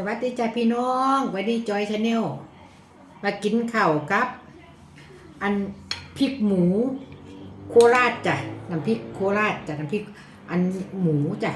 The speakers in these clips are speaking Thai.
สวัสดีจ้าพี่น้องวันนี้จอยชาแนลมากินข้าวครับ อันพริกหมู โคราชจ้ะน้ำพริกโคราชจ้ะน้ำพริกอันหมูจ้ะ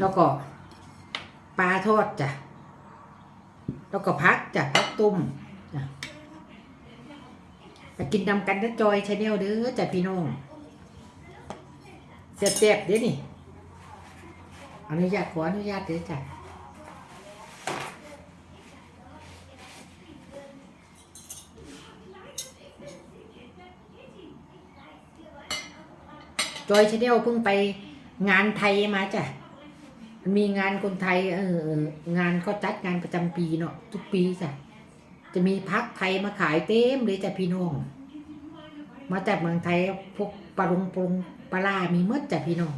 แล้วก็ปลาทอดจ้ะแล้วก็พักจ้ะพักตุ้มจ้ะมากินนำกันนะจอยชาแนลเด้อจ้ะพี่น้องเสียบๆเด้อนี่อนุญาตขออนุญาตเด้อจ้ะ จอยชาแนลเพิ่งไปงานไทยมาจ้ะ มีงานคนไทยเอองานเขาจัดงานประจำปีเนาะทุกปีจ้ะ จะมีพักไทยมาขายเต็มเลยจ้ะพี่น้อง มาจากเมืองไทยพวกปลาลงปรงปลาล่ามีหมดจ้ะพี่น้อง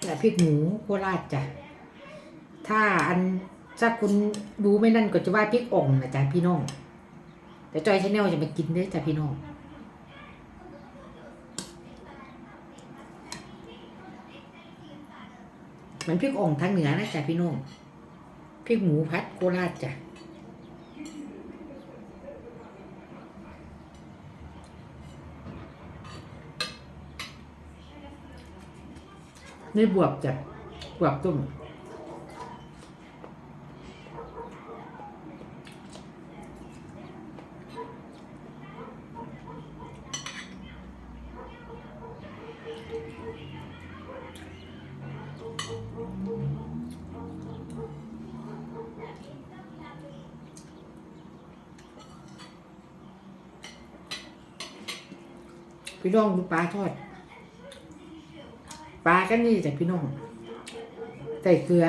แต่พริกหมูโคราชจ้ะ ถ้าอันถ้าคุณดูไม่นั่นก็จะว่าพริกอ่องนะจ้ะพี่น้อง แต่จอยชาแนลจะมากินเด้จ้ะพี่น้อง มันพริกอ่องทางเหนือนะจ๊ะพี่น้องพริกหมูพัดโคราชจ้ะในบวบจ้ะบวบต้ม พี่น้องดูปลาทอด ปลากันนี่จ้ะพี่น้องใส่เกลือ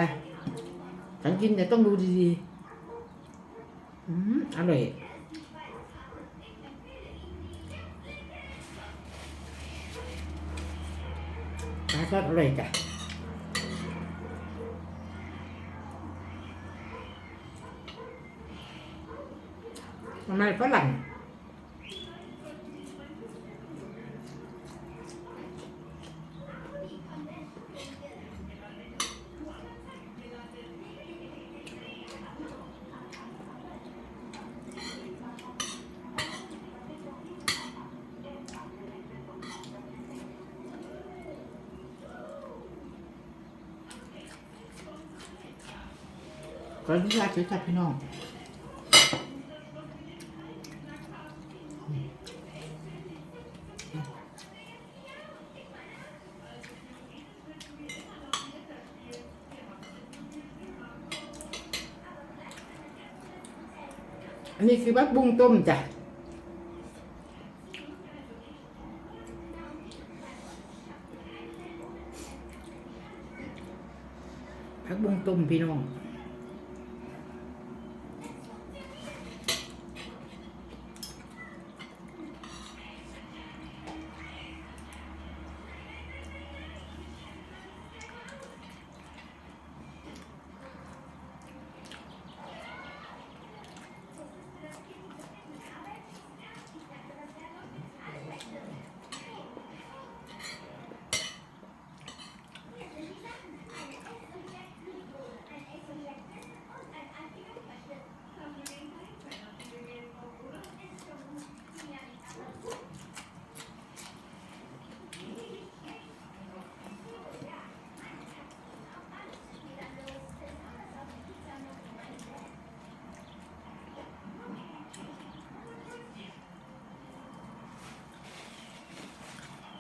ฉันกินแต่ยต้องดูดีๆ อืมอร่อย ปลาทอดอร่อยจ้ะทำไมฝรั่ง ขออนุญาตด้วยจ้ะพี่น้องอันนี้คือบักบุ้งต้มจ้ะผักบุ้งต้มพี่น้อง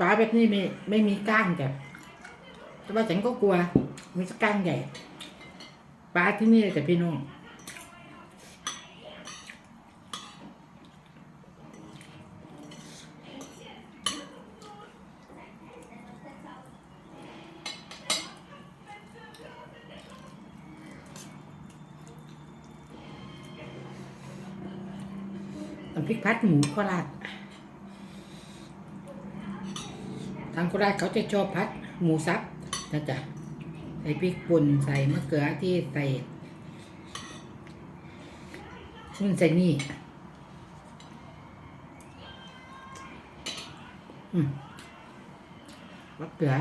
ปลาแบบนี้ไม่ไม่มีก้างจ้ะแต่ว่าฉันก็กลัว มีสัก้างใหญ่ปลาที่นี่แต่พี่น้องน้ำพริกพัดหมูโคราช ทางโคราชเขาจะชอบพัดหมูสับนะจ๊ะใส่พริกป่นใส่มะเขือที่ใส่นุ่นใส่นี่อืมมะเขือ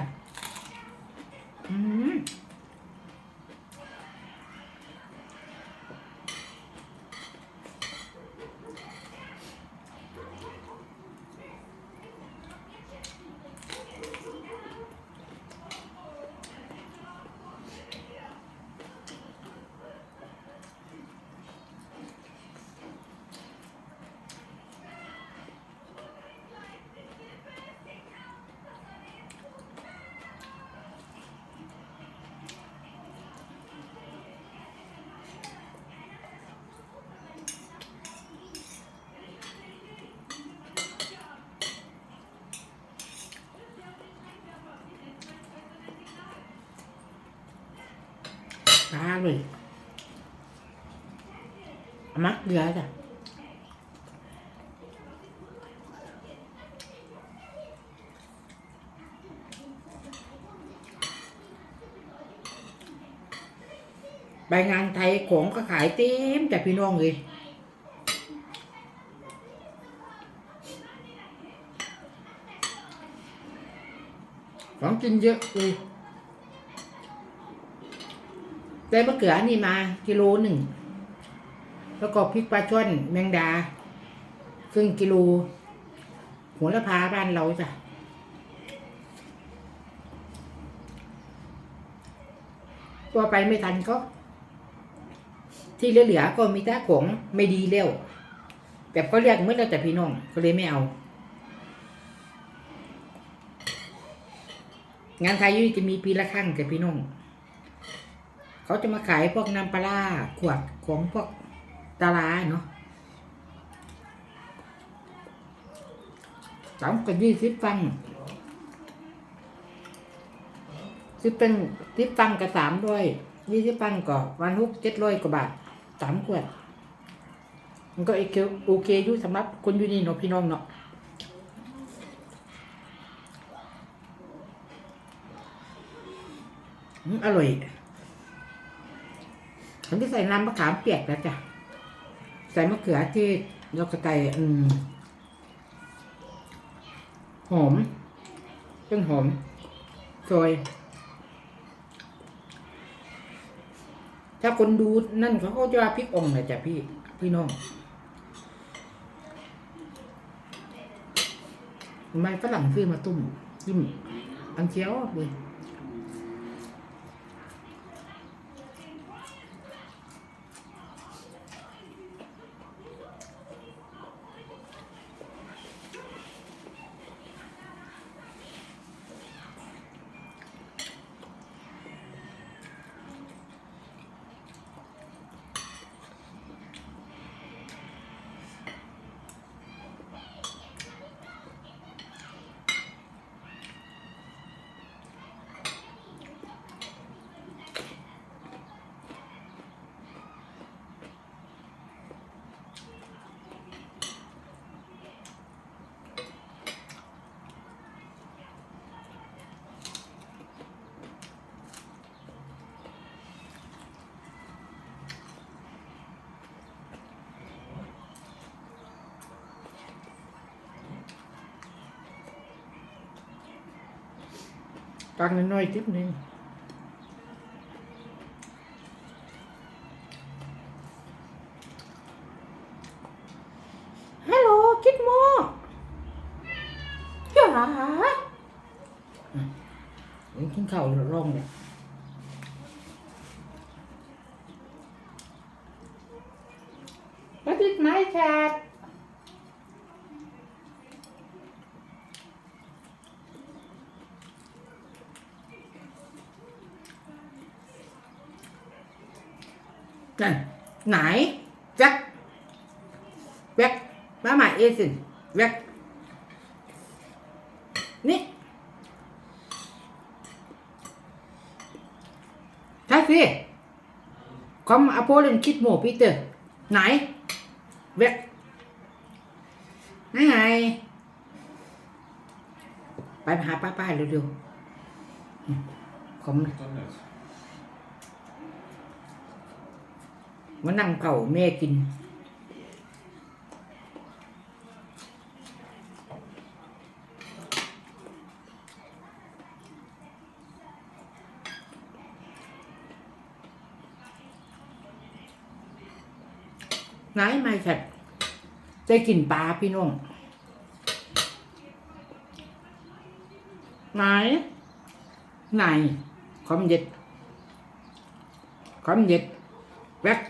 ช้าเลยเอามักเดือจ้ะไปงานไทยของก็ขายเต็มแต่พี่น้องเลยของกินเยอะเลย ได้มะเขือนี่มากิโลหนึ่ง แล้วก็พริกปลาช่อนแมงดา ครึ่งกิโลโหัวละพาบ้านเราจ้ะตัวไปไม่ทันก็ ที่เหลือๆก็มีแต่ของไม่ดีแล้วแบบก็เรียกเมื่อแล้วแต่พี่น้องก็เลยไม่เอา งานไทยยุจะมีปีละครั้งแต่พี่น้อง เขาจะมาขายพวกน้ำปลาขวดของพวกตาลาเนาะสามกับยี่สิบฟังสิบเป็นสิบฟังกับสามด้วยยี่สิบฟังก็วันฮุกเจ็ดร้อยกว่าบาทสามขวด มันก็โอเคโอเคอยู่สำหรับคนอยู่นี่เนาะพี่น้องเนาะอืมอร่อย ฉันจะใส่น้ำมะขามเปียกแล้วจ้ะ ใส่มะเขือเทศแล้วก็ใส่อืมหอมต้นหอมซอยถ้าคนดูนั่นเขาก็จะว่าพริกอ่องนะจ้ะพี่ พี่น้องทำไมฝรั่งซื้อมาตุ้มจิ้มอันเชียวเลย ตักน้อยๆจิ๊บหนึงฮัลโหลคิดโมจ๋าเดี๋ยวกินข้าวร้องเลยมาติดไม้แคท นั่นไหนแจ็คแจ็คมาใหม่เอซินแจ็คนี่ใช่สิคอมอโพลินคิดโมปีเตอร์ ไหนแว็กไหนไง ไปหาป้าป้าเร็วๆคอม Donner's. มานั่งเผาแม่กิน ไหนไม่ใช่ได้กินปลาพี่น้องไหนไหนคอมเย็ดคอมเย็ดแว็ก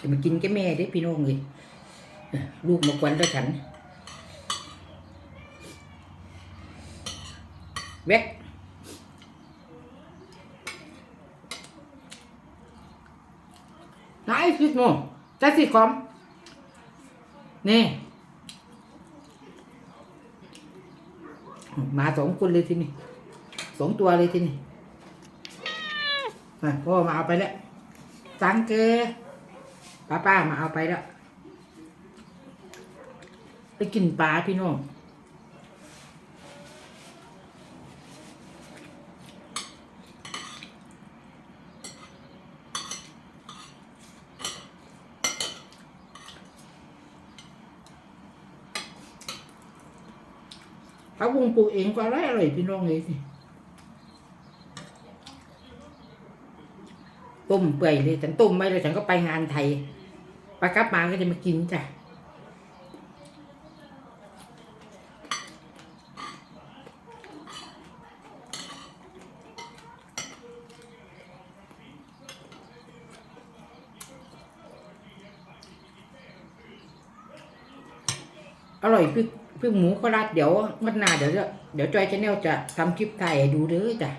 จะมากินแกแม่ได้พี่น้องเลยลูกมากวนแล้วฉันแว็กไหนคิดโมจะสิคอม นี่มาสองคนเลยทีนี่สองตัวเลยทีนี่อะพ่อมาเอาไปแล้วสังเก ป้าป้ามาเอาไปแล้วไปกินปลาพี่น้องเขาวงปลูกเองก็อร่อยอร่อยพี่น้องเลยสิต้มเปื่อยเลยฉันต้มไว้แล้วฉันก็ไปงานไทย ไปกลับมาก็จะมากินจ้ะอร่อยพริกพริกหมูโคราชเดี๋ยวงวดหน้าเดี๋ยวเดี๋ยวจอยชาแนลจะทำคลิปถ่ายให้ดูเด้อจ้ะ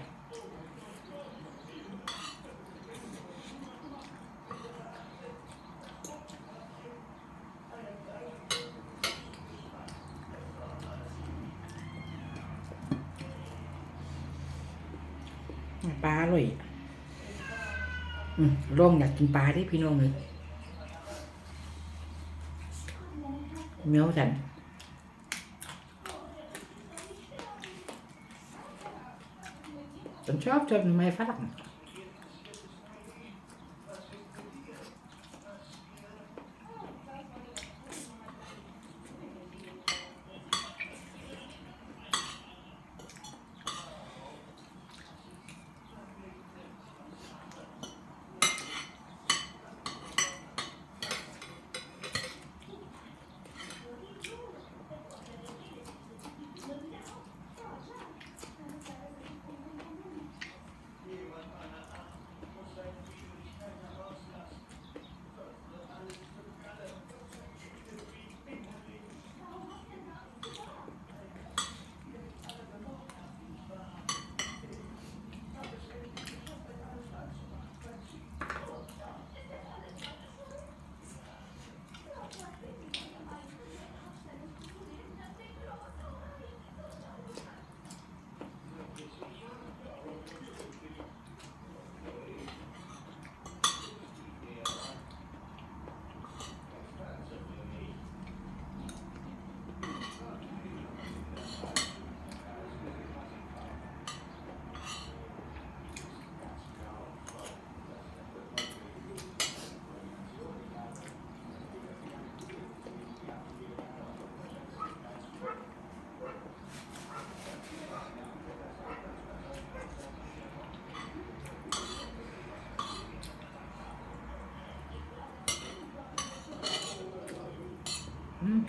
ปลาอร่อยอืมลองอยากกินปลาดิพี่น้องเลยเมียวฉันฉันชอบชอบไม่ฝรั่ง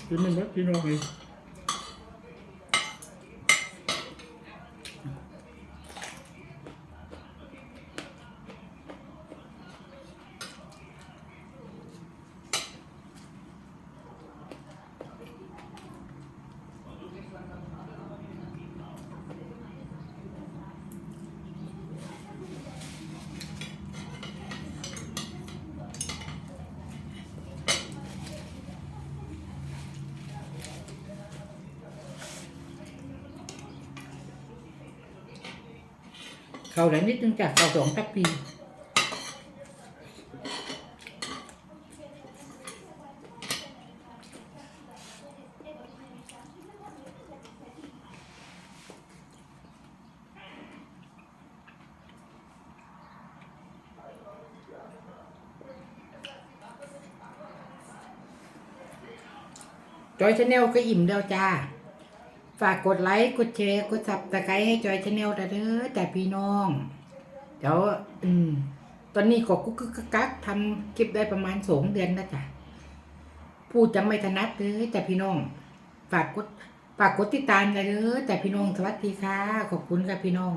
กินมันแล้วพี่น้องเลย เขาแล้วนิดนึงจากเขาสองทัพพีจอยชาแนลก็อิ่มแล้วจ้า ฝากกดไลค์กดแชร์กดซับสไครต์ให้จอยชาแนลเด้อแต่พี่น้อง เดี๋ยวอืมตอนนี้ก็กุ๊กกกกักทำคลิปได้ประมาณสองเดือนแล้วจ้ะพูดจะไม่ถนัดเลยแต่พี่น้อง ฝากกดฝากกดติดตามเลยเด้อแต่พี่น้องสวัสดีค่ะ ขอบคุณค่ะพี่น้อง